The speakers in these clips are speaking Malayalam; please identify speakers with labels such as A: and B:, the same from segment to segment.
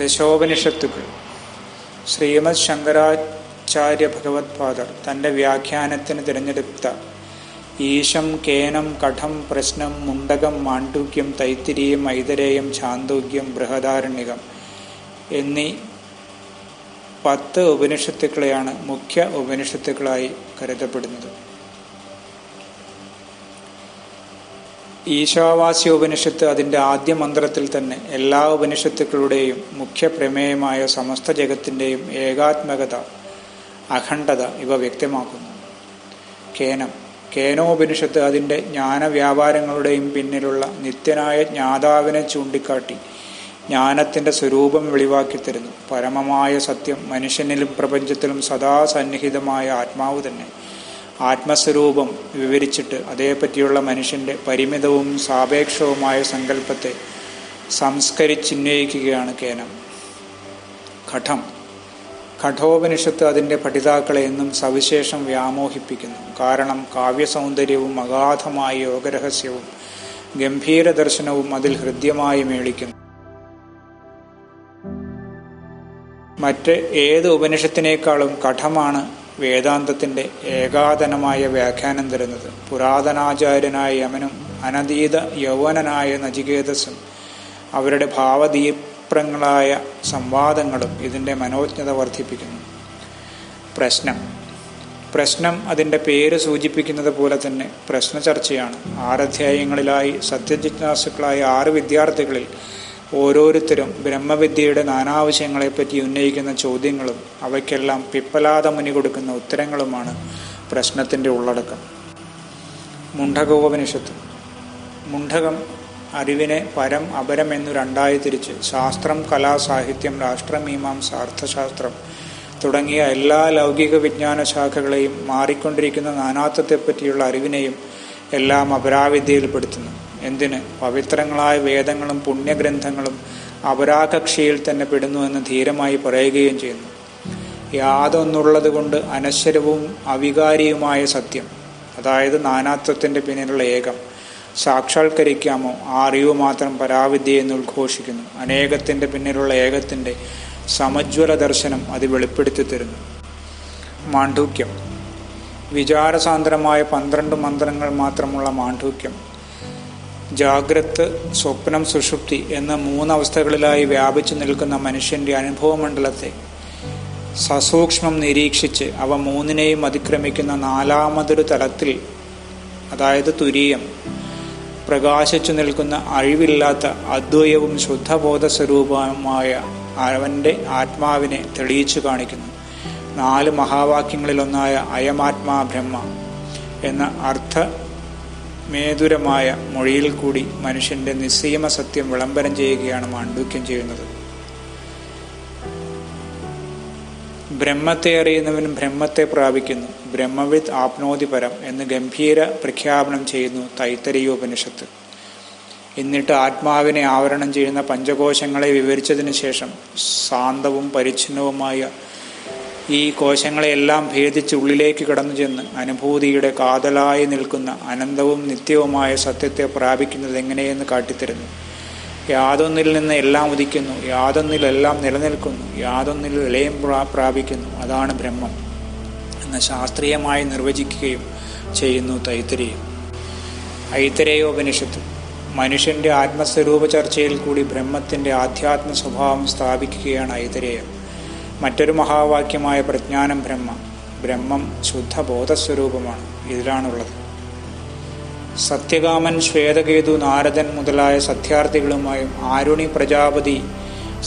A: ദശോപനിഷത്തുക്കൾ. ശ്രീമദ് ശങ്കരാചാര്യ ഭഗവത്പാദർ തന്റെ വ്യാഖ്യാനത്തിന് തിരഞ്ഞെടുത്ത ഈശം കേനം കഠം പ്രശ്നം മുണ്ടകം മാണ്ഡൂക്യം തൈത്തിരിയം ഐതരേയം ചാന്തൂക്യം ബൃഹദാരണ്യകം എന്നീ പത്ത് ഉപനിഷത്തുക്കളെയാണ് മുഖ്യ ഉപനിഷത്തുക്കളായി കരുതപ്പെടുന്നത്. ഈശാവാസ്യ ഉപനിഷത്ത് അതിന്റെ ആദ്യ മന്ത്രത്തിൽ തന്നെ എല്ലാ ഉപനിഷത്തുക്കളുടെയും മുഖ്യ പ്രമേയമായ സമസ്ത ജഗത്തിന്റെയും ഏകാത്മകത അഖണ്ഡത ഇവ വ്യക്തമാക്കുന്നു. കേനം. കേനോപനിഷത്ത് അതിന്റെ ജ്ഞാനവ്യാപാരങ്ങളുടെയും പിന്നിലുള്ള നിത്യനായ ജ്ഞാതാവിനെ ചൂണ്ടിക്കാട്ടി ജ്ഞാനത്തിന്റെ സ്വരൂപം വെളിവാക്കി തരുന്നു. പരമമായ സത്യം മനുഷ്യനിലും പ്രപഞ്ചത്തിലും സദാ സന്നിഹിതമായ ആത്മാവ് തന്നെ. ആത്മസ്വരൂപം വിവരിച്ചിട്ട് അതേപ്പറ്റിയുള്ള മനുഷ്യന്റെ പരിമിതവും സാപേക്ഷവുമായ സങ്കല്പത്തെ സംസ്കരിച്ചിന്വയിക്കുകയാണ് കേനം. ഘഠം കഠോപനിഷത്ത് അതിന്റെ പഠിതാക്കളെ എന്നും സവിശേഷം വ്യാമോഹിപ്പിക്കുന്നു. കാരണം കാവ്യസൗന്ദര്യവും അഗാധമായ യോഗരഹസ്യവും ഗംഭീര ദർശനവും അതിൽ ഹൃദ്യമായി മേളിക്കുന്നു. മറ്റ് ഏത് ഉപനിഷത്തിനേക്കാളും കഠമാണ് വേദാന്തത്തിന്റെ ഏകാതനമായ വ്യാഖ്യാനം തരുന്നത്. പുരാതനാചാര്യനായ യമനും അനതീത യൗവനനായ നചികേതസും അവരുടെ ഭാവദീപ്രങ്ങളായ സംവാദങ്ങളും ഇതിന്റെ മനോജ്ഞത വർദ്ധിപ്പിക്കുന്നു. പ്രശ്നം. പ്രശ്നം അതിന്റെ പേര് സൂചിപ്പിക്കുന്നത് പോലെ തന്നെ പ്രശ്ന ചർച്ചയാണ് ആറധ്യായങ്ങളിലായി സത്യജിജ്ഞാസുക്കളായ ആറ് വിദ്യാർത്ഥികളിൽ ഓരോരുത്തരും ബ്രഹ്മവിദ്യയുടെ നാനാവശ്യങ്ങളെപ്പറ്റി ഉന്നയിക്കുന്ന ചോദ്യങ്ങളും അവയ്ക്കെല്ലാം പിപ്പലാത മുനി കൊടുക്കുന്ന ഉത്തരങ്ങളുമാണ് പ്രശ്നത്തിന്റെ ഉള്ളടക്കം. മുണ്ഡകോപനിഷത്ത്. മുണ്ഡകം അറിവിനെ പരം അപരം എന്നു രണ്ടായി തിരിച്ച് ശാസ്ത്രം കലാ സാഹിത്യം രാഷ്ട്രമീമാംസ അർത്ഥശാസ്ത്രം തുടങ്ങിയ എല്ലാ ലൗകിക വിജ്ഞാന ശാഖകളെയും മാറിക്കൊണ്ടിരിക്കുന്ന നാനാത്വത്തെപ്പറ്റിയുള്ള അറിവിനെയും എല്ലാം അപരാവിദ്യയിൽപ്പെടുത്തുന്നു എന്തിന്? പവിത്രങ്ങളായ വേദങ്ങളും പുണ്യഗ്രന്ഥങ്ങളും അപരാകക്ഷിയിൽ തന്നെ പെടുന്നുവെന്ന് ധീരമായി പറയുകയും ചെയ്യുന്നു. യാതൊന്നുള്ളത് കൊണ്ട് അനശ്വരവും അവികാരിയുമായ സത്യം അതായത് നാനാത്വത്തിന്റെ പിന്നിലുള്ള ഏകം സാക്ഷാത്കരിക്കാമോ? ആ അറിവ് മാത്രം പരാവിദ്യ എന്ന് ഉദ്ഘോഷിക്കുന്നു. അനേകത്തിന്റെ പിന്നിലുള്ള ഏകത്തിന്റെ സമജ്വല ദർശനം അത് വെളിപ്പെടുത്തി തരുന്നു. മാണ്ഡൂക്യം. വിചാരസാന്ദ്രമായ പന്ത്രണ്ട് മന്ത്രങ്ങൾ മാത്രമുള്ള മാണ്ഡൂക്യം. ജാഗ്രത് സ്വപ്നം സുഷുപ്തി എന്ന മൂന്നവസ്ഥകളിലായി വ്യാപിച്ചു നിൽക്കുന്ന മനുഷ്യന്റെ അനുഭവമണ്ഡലത്തെ സസൂക്ഷ്മം നിരീക്ഷിച്ച് അവ മൂന്നിനെയും അതിക്രമിക്കുന്ന നാലാമതൊരു തലത്തിൽ അതായത് തുരീയം പ്രകാശിച്ചു നിൽക്കുന്ന അഴിവില്ലാത്ത അദ്വയവും ശുദ്ധബോധ സ്വരൂപമായ അവന്റെ ആത്മാവിനെ തെളിയിച്ചു കാണിക്കുന്നു. നാല് മഹാവാക്യങ്ങളിലൊന്നായ അയമാത്മാ ബ്രഹ്മ എന്ന അർത്ഥ മേതുരമായ മൊഴിയിൽ കൂടി മനുഷ്യന്റെ നിസ്സീമ സത്യം വിളംബരം ചെയ്യുകയാണ് മാണ്ഡൂക്യം ചെയ്യുന്നത്. ബ്രഹ്മത്തെ അറിയുന്നവനും ബ്രഹ്മത്തെ പ്രാപിക്കുന്നു. ബ്രഹ്മവിത് ആപ്നോതി പരം എന്ന് ഗംഭീര പ്രഖ്യാപനം ചെയ്യുന്നു തൈത്തരീയോപനിഷത്ത് എന്നിട്ട് ആത്മാവിനെ ആവരണം ചെയ്യുന്ന പഞ്ചകോശങ്ങളെ വിവരിച്ചതിന് ശേഷം ശാന്തവും പരിച്ഛിന്നവുമായ ഈ കോശങ്ങളെയെല്ലാം ഭേദിച്ച് ഉള്ളിലേക്ക് കടന്നു ചെന്ന് അനുഭൂതിയുടെ കാതലായി നിൽക്കുന്ന അനന്തവും നിത്യവുമായ സത്യത്തെ പ്രാപിക്കുന്നത് എങ്ങനെയെന്ന് കാട്ടിത്തരുന്നു. യാതൊന്നിൽ നിന്ന് എല്ലാം ഉദിക്കുന്നു യാതൊന്നിലെല്ലാം നിലനിൽക്കുന്നു യാതൊന്നിൽ ലയം പ്രാപിക്കുന്നു. അതാണ് ബ്രഹ്മം എന്ന് ശാസ്ത്രീയമായി നിർവചിക്കുകയും ചെയ്യുന്നു തൈത്തരീയം ഐത്തരേയോപനിഷത്ത്. മനുഷ്യന്റെ ആത്മസ്വരൂപ ചർച്ചയിൽ കൂടി ബ്രഹ്മത്തിന്റെ ആധ്യാത്മ സ്വഭാവം സ്ഥാപിക്കുകയാണ് ഐതരേയം മറ്റൊരു മഹാവാക്യമായ പ്രജ്ഞാനം ബ്രഹ്മ ബ്രഹ്മം ശുദ്ധ ബോധസ്വരൂപമാണ് ഇതിലാണുള്ളത്. സത്യകാമൻ ശ്വേതകേതു നാരദൻ മുതലായ സത്യാർത്ഥികളുമായും ആരുണി പ്രജാപതി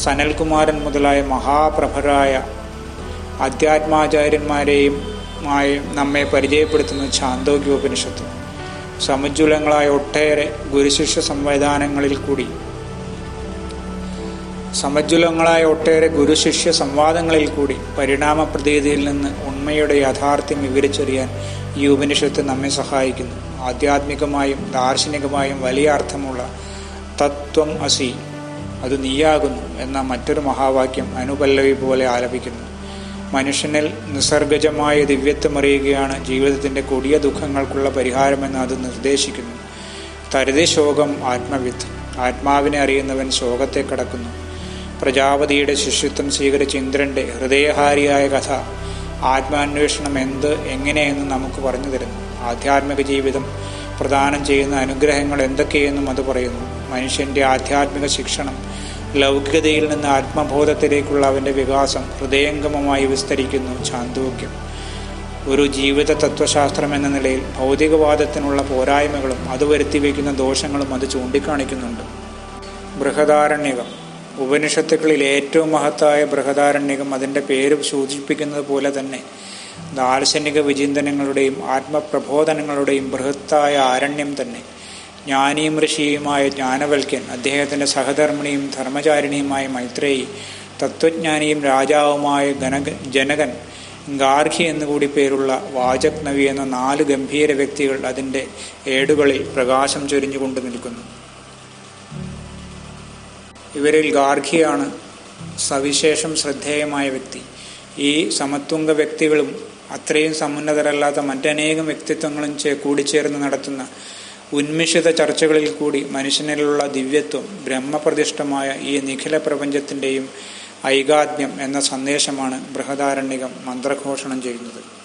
A: സനൽകുമാരൻ മുതലായ മഹാപ്രഭരായ അധ്യാത്മാചാര്യന്മാരെയും നമ്മെ പരിചയപ്പെടുത്തുന്ന ഛാന്തോഗ്യോപനിഷത്ത്. സമുജ്വലങ്ങളായ ഒട്ടേറെ ഗുരുശിഷ്യ സംവിധാനങ്ങളിൽ കൂടി സമജ്വലങ്ങളായ ഒട്ടേറെ ഗുരുശിഷ്യ സംവാദങ്ങളിൽ കൂടി പരിണാമ പ്രതീതിയിൽ നിന്ന് ഉണ്മയുടെ യാഥാർത്ഥ്യം വിവരിച്ചറിയാൻ ഈ ഉപനിഷത്ത് നമ്മെ സഹായിക്കുന്നു. ആധ്യാത്മികമായും ദാർശനികമായും വലിയ അർത്ഥമുള്ള തത്വം അസി അത് നീയാകുന്നു എന്ന മറ്റൊരു മഹാവാക്യം അനുപല്ലവി പോലെ ആലപിക്കുന്നു. മനുഷ്യനിൽ നിസർഗജമായ ദിവ്യത്വം അറിയുകയാണ് ജീവിതത്തിന്റെ കൊടിയ ദുഃഖങ്ങൾക്കുള്ള പരിഹാരമെന്ന് അത് നിർദ്ദേശിക്കുന്നു. തരുതി ശോകം ആത്മവിത്ത് ആത്മാവിനെ അറിയുന്നവൻ ശോകത്തെ കടക്കുന്നു. പ്രജാപതിയുടെ ശിഷ്യത്വം സ്വീകരിച്ച ഇന്ദ്രന്റെ ഹൃദയഹാരിയായ കഥ ആത്മാന്വേഷണം എന്ത് എങ്ങനെയെന്ന് നമുക്ക് പറഞ്ഞു തരുന്നു. ആധ്യാത്മിക ജീവിതം പ്രദാനം ചെയ്യുന്ന അനുഗ്രഹങ്ങൾ എന്തൊക്കെയെന്നും അത് പറയുന്നു. മനുഷ്യന്റെ ആധ്യാത്മിക ശിക്ഷണം ലൗകികതയിൽ നിന്ന് ആത്മബോധത്തിലേക്കുള്ള അവന്റെ വികാസം ഹൃദയംഗമമായി വിസ്തരിക്കുന്നു ചാന്തോക്യം ഒരു ജീവിത തത്വശാസ്ത്രം എന്ന നിലയിൽ ഭൗതികവാദത്തിനുള്ള പോരായ്മകളും അത് വരുത്തി വയ്ക്കുന്ന ദോഷങ്ങളും അത് ചൂണ്ടിക്കാണിക്കുന്നുണ്ട്. ബൃഹദാരണ്യകം. ഉപനിഷത്തുക്കളിൽ ഏറ്റവും മഹത്തായ ബൃഹദാരണ്യകം അതിന്റെ പേര് സൂചിപ്പിക്കുന്നത് പോലെ തന്നെ ദാർശനിക വിചിന്തനങ്ങളുടെയും ആത്മപ്രബോധനങ്ങളുടെയും ബൃഹത്തായ ആരണ്യം തന്നെ. ജ്ഞാനിയും ഋഷിയുമായ ജ്ഞാനവൽക്യൻ അദ്ദേഹത്തിന്റെ സഹധർമ്മിണിയും ധർമ്മചാരിണിയുമായ മൈത്രേയി തത്വജ്ഞാനിയും രാജാവുമായ ഗനക ജനകൻ ഗാർഹി എന്നുകൂടി പേരുള്ള വാചക് നവി എന്ന നാല് ഗംഭീര വ്യക്തികൾ അതിന്റെ ഏടുകളിൽ പ്രകാശം ചൊരിഞ്ഞുകൊണ്ട് നിൽക്കുന്നു. ഇവരിൽ ഗാർഹിയാണ് സവിശേഷം ശ്രദ്ധേയമായ വ്യക്തി. ഈ സമത്വംഗ വ്യക്തികളും അത്രയും സമുന്നതരല്ലാത്ത മറ്റനേകം വ്യക്തിത്വങ്ങളും ചേ കൂടിച്ചേർന്ന് നടത്തുന്ന ഉന്മിഷിത ചർച്ചകളിൽ കൂടി മനുഷ്യനിലുള്ള ദിവ്യത്വം ബ്രഹ്മപ്രതിഷ്ഠമായ ഈ നിഖില പ്രപഞ്ചത്തിന്റെയും ഐകാത്മ്യം എന്ന സന്ദേശമാണ് ബൃഹദാരണ്യകം മന്ത്രഘോഷണം ചെയ്യുന്നത്.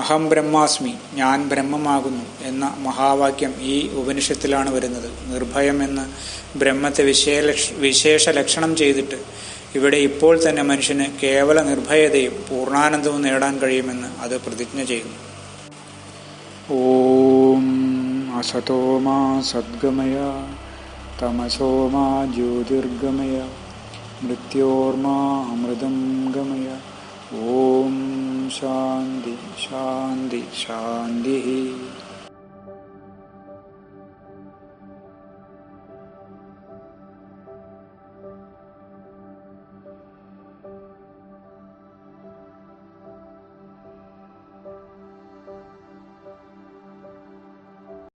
A: അഹം ബ്രഹ്മാസ്മി ഞാൻ ബ്രഹ്മമാകുന്നു എന്ന മഹാവാക്യം ഈ ഉപനിഷത്തിലാണ് വരുന്നത്. നിർഭയം എന്ന് ബ്രഹ്മത്തെ വിശേഷ വിശേഷ ലക്ഷണം ചെയ്തിട്ട് ഇവിടെ ഇപ്പോൾ തന്നെ മനുഷ്യന് കേവല നിർഭയതയും പൂർണാനന്ദവും നേടാൻ കഴിയുമെന്ന് അത് പ്രതിജ്ഞ ചെയ്യുന്നു. ഓം അസതോമാ സദ്ഗമയ തമസോമാ ജ്യോതിർഗമയ മൃത്യോർമാ അമൃതം ഗമയ ॐ शांति शान्ति शान्तिः